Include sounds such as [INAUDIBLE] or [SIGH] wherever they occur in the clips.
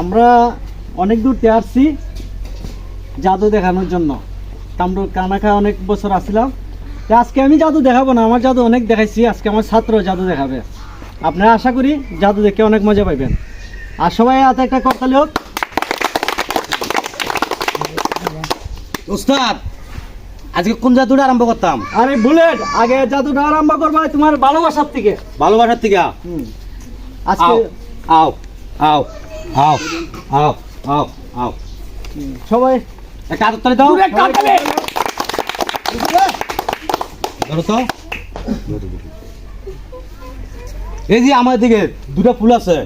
আমরা অনেক দূর দিয়ে আসছি জাদু দেখানোর জন্য। তা আমরা কানাখা অনেক বছর আসছিলাম। তা আজকে আমি জাদু দেখাবো না আমার জাদু অনেক দেখাইছি আজকে আমার ছাত্র জাদু দেখাবে। আপনারা আশা করি জাদু দেখে অনেক মজা পাইবেন। আর সবাই হাতে একটা করতালি হোক। উস্তাদ আজকে কোন জাদুটা আরম্ভ করতাম? আরে বুলেট আগে জাদুটা আরম্ভ করবা তোমার ভালোবাসার থেকে। ভালোবাসার থেকে? আজকে আও আও। আও আও আও আও। সবাই একটা হাতের তালি দাও। ধরো তো। এই যে আমার দিকে দুটা ফুল আছে।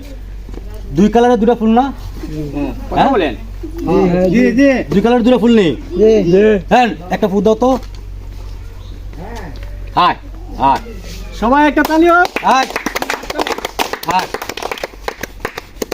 দুই কালারের দুটা ফুল না? কথা বলেন। জি জি। দুই কালারের দুটা ফুল নেই? হ্যাঁ একটা ফুল দাও তো। হায় হায় সবাই একটা তালি হোক। হায় হায়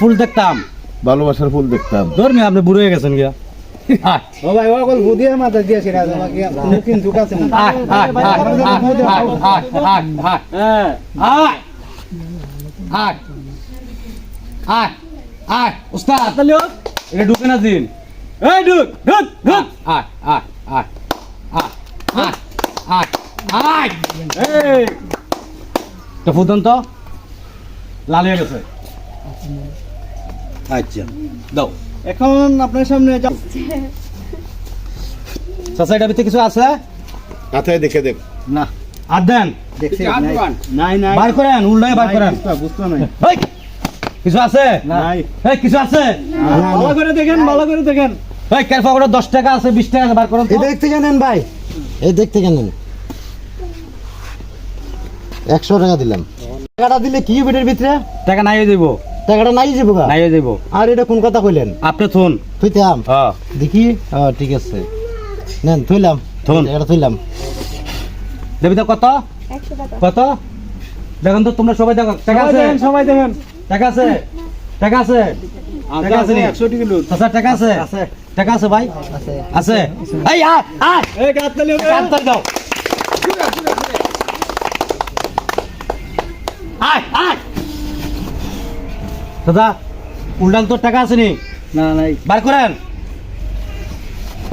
ফুল দেখতাম ভালোবাসার ফুল দেখতাম ধর্মী আপনি বুড়ো হয়ে গেছেন গিয়া আট আয় আয় উস্তাদ তাহলে এটা ঢুকে না দিন এই ঢুক ঢুক ঢুক। আয় আয় আয় আচ্ছা দাও। এখন আপনার সামনে যাও সোসাইটির ভিতরে কিছু আছে? আছে দেখে দেখ। না। আর দেন। দেখছি নাই। নাই বার করেন উল্টাই বার করেন। বুঝতে না কিছু আছে? নাই। কিছু আছে? ভালো করে দেখেন ভালো করে দেখেন। এই কের পকেটে দশ টাকা আছে বিশ টাকা আছে বার করেন তো। এই দেখতে কেনেন ভাই। এই দেখতে কেনেন একশো টাকা দিলাম। টাকাটা দিলে কি হবে ভিতরে? টাকা নাই দিব টাকাটা নাই যাব নাই দিব আর এটা কোন কথা কইলেন? আপনি থুন। থইতাম হ্যাঁ। দেখি? ও ঠিক আছে। নেন থইলাম। থুন। টাকাটা থইলাম। দেবি তো কত? কত? দেখুন তো তোমরা সবাই দেখো। টাকা আছে? দেখেন সবাই দেখেন। টাকা আছে? টাকা আছে? টাকা আছে টিকিট চাচা টাকা আছে? আছে। টাকা আছে ভাই? আছে। আছে। এই আয় আয় এই গাছ তালি হোক কান ধরে দাও আয় আয়! দাদা উল্টাল তোর টাকা আছে নি? না নাই। বার করেন।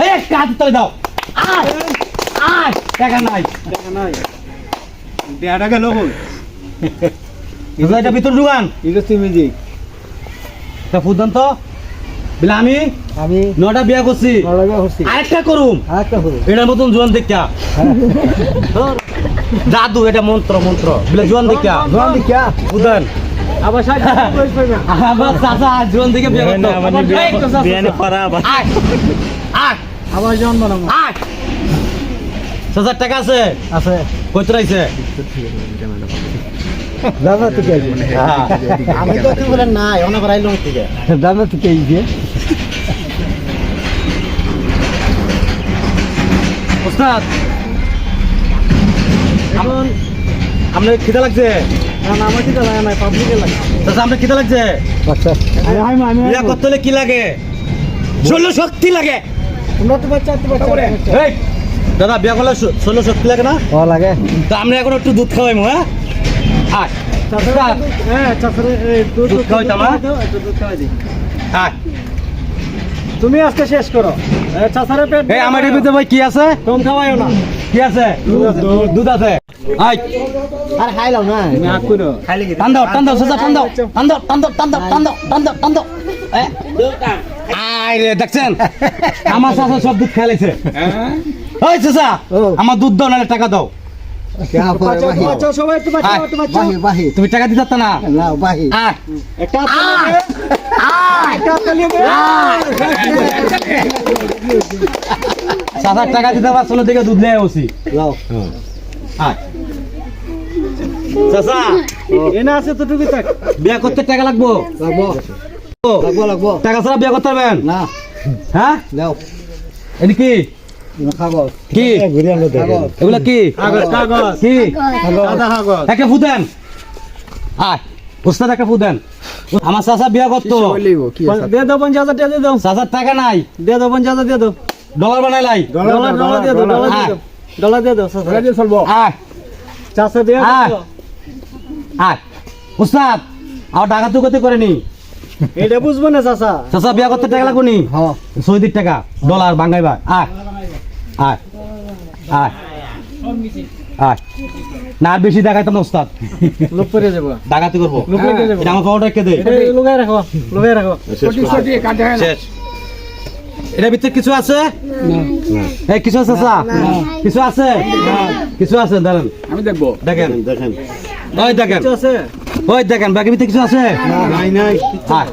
এই কাজ তলে দাও। আয় আয়! টাকা নাই। দেখা নাই। গেল বল [LAUGHS] দাদা এটা ভিতর ঢুকান। এটা তুমি দিক তা ফুদান তো। বিলা আমি আমি নটা বিয়া করছি। নলাগা হচ্ছি আরেকটা করুম। আরেকটা এটার মতন জোয়ান দেখা জাদু এটা মন্ত্র মন্ত্র। বিলা জোয়ান দেখা জোয়ান দিকা ফুদান আবার চাচা জোয়ান থেকে বিয়া করতো। আবার জন্ম চাচার টাকা আছে? আছে। কত রাইছে দাদা থেকে আমি তো কি বলেন নাই অনেক রাইলো থেকে দাদা থেকে এই যে? ওস্তাদ। এখন আপনার খিদা লাগছে? না না আমার কিটা লাগে না পাবলিকে লাগে। চাচা আপনার খিদা লাগছে? আচ্ছা। করতে হলে কি লাগে? শৈল শক্তি লাগে। তোমরা তো বাচ্চা তো বাচ্চা। দাদা বিয়া করলে শৈল শক্তি লাগে না? ও লাগে। তো আমরা এখন একটু দুধ খাওয়াইমু হ্যাঁ? আয় হ্যাঁ হ্যাঁ? তুমি আজকে শেষ করো। চাচারে পেট এই আমার ভিতরে ভাই কি আছে? কম খাওয়াইও না। কি আছে? দুধ আছে। আয় আর খাইলাম না। তুমি হাত করো টান দাও টান দাও চাচা টান দাও। টান দাও টান দাও টান দাও টান দাও টান দাও টান দাও। আয় রে দেখছেন? [LAUGHS] আমার চাচা সব দুধ খেলেছে ওই চাচা ও। আমার দুধ দাও নাহলে টাকা দাও। তুমি টাকা দিতে না? বাহি। একটা। সাত আট টাকা দিতে পারছ না দুধ নিয়ে আসি। চাচা। এনে আছে তো টুপি থাক। বিয়া করতে টাকা লাগবো? লাগবো। লাগবো। টাকা ছাড়া বিয়া করতে পারবেন? না। হ্যাঁ? এটি কি? এগুলা কি? কাগজ কাগজ। কি? সাদা কাগজ। একটা ফু দেন। আয়। উস্তাদ আমার বিয়া করতো। দিয়ে দাও পঞ্চাশ হাজার টাকা দিয়ে দাও। চাচার টাকা নাই। দিয়ে দাও পঞ্চাশ হাজার দিয়ে দাও। ডলার বানাই লাই। ডলার ডলার দিয়ে দাও ডলার দিয়ে দাও ডলার। দিয়ে দাও চাচা। চলবো। আয়। উস্তাদ আর টাকা তো করতে করেনি। এটা বুঝব না চাচা। চাচা বিয়া করতে টাকা লাগবো নি? হ্যাঁ। সৌদির টাকা ডলার বাঙ্গাইবা আয়। আয়। আয়। আয়। না আর বেশি দেখাইতাম না উস্তাদ লোক পরে যাব ডাকাতি করব। এটা আমার পাওয়াটা রেখে দে এটা লুকাই রাখো লুকাই রাখো। শেষ এটার ভিতরে কিছু আছে? এই কিছু আছে স্যার কিছু আছে? কিছু আছে দাঁড়ান। আমি দেখব। দেখেন। দেখেন। ওই দেখেন। কিছু আছে? ওই দেখেন ব্যাগের ভিতরে কিছু আছে? নাই নাই। আয়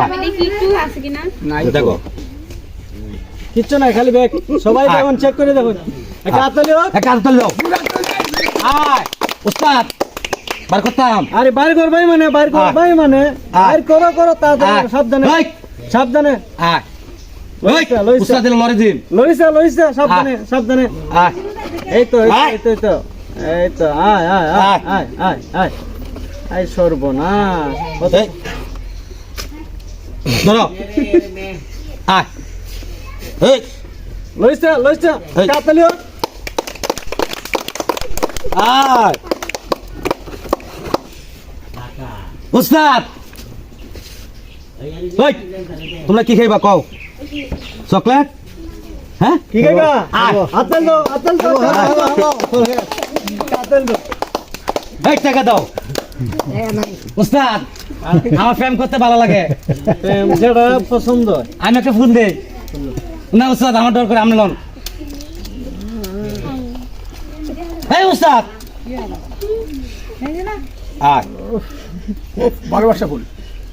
আয়। দেখি একটু আছে কিনা দেখো কিচ্ছু নাই খালি ব্যাগ সবাই আয়। দেখুন চেক করে দেখুন। একটা হাততালি হোক। এক কাজ দাও আয়। উস্তাদ বার করতাম। আরে বাইর কর ভাই মানে বাইর কর ভাই মানে। করো করো তাড়াতাড়ি। সাবধানে। সাবধানে। আয়। উস্তাদ লরি দিন। লইছে লইছে সাবধানে সাবধানে। আয় এই তো এই তো, আয়। এই তো এই তো। আয় আয় আয় আয় আয় আয়। আয় সর্বনাশ। ধরো। এই লইছে লইছে। হোক আয়। উস্তাদ। ওই তোমরা কি খাইবা কও? চকলেট? হ্যাঁ? কি খাইবা? আয়। দাও হাততালি দাও হাততালি দাও। এই টাকা দাও। উস্তাদ আমার ফ্যান করতে ভালো লাগে। প্রেম যেটা পছন্দ আমি একটা ফোন দেই। না উস্তাদ আমার ডর করে আপনি লন। এই উস্তাদ! আয়। ভালোবাসা ফুল।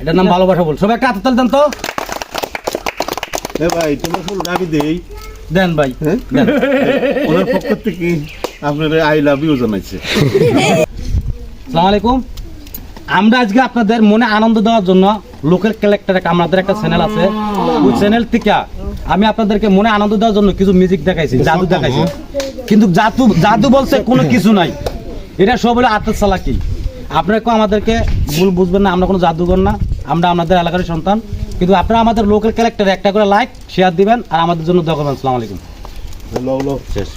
এটার নাম ভালোবাসা বল সবাই একটা হাততালি দেন তো। এ ভাই তোমার ফুল আমি দেই। দেন ভাই হ্যাঁ? ওনার পক্ষ থেকে আপনার আই লাভ ইউ জানাইছে। সালাম আলাইকুম। আমরা আজকে আপনাদের মনে আনন্দ দেওয়ার জন্য লোকাল ক্যারেক্টার আমাদের একটা চ্যানেল আছে। ওই চ্যানেল থেকে আমি আপনাদেরকে মনে আনন্দ দেওয়ার জন্য কিছু মিউজিক দেখাইছি জাদু দেখাইছি। কিন্তু জাদু জাদু বলছে কোনো [LAUGHS] কিছু নাই। এটা সব হলো আত্মার চালাকি। আপনারা কেউ আমাদেরকে ভুল বুঝবেন না আমরা কোনো জাদুঘর না আমরা আমাদের এলাকার সন্তান। কিন্তু আপনারা আমাদের লোকাল ক্যারেক্টার একটা করে লাইক শেয়ার দিবেন আর আমাদের জন্য দোয়া করবেন। আসসালামু আলাইকুম। শেষ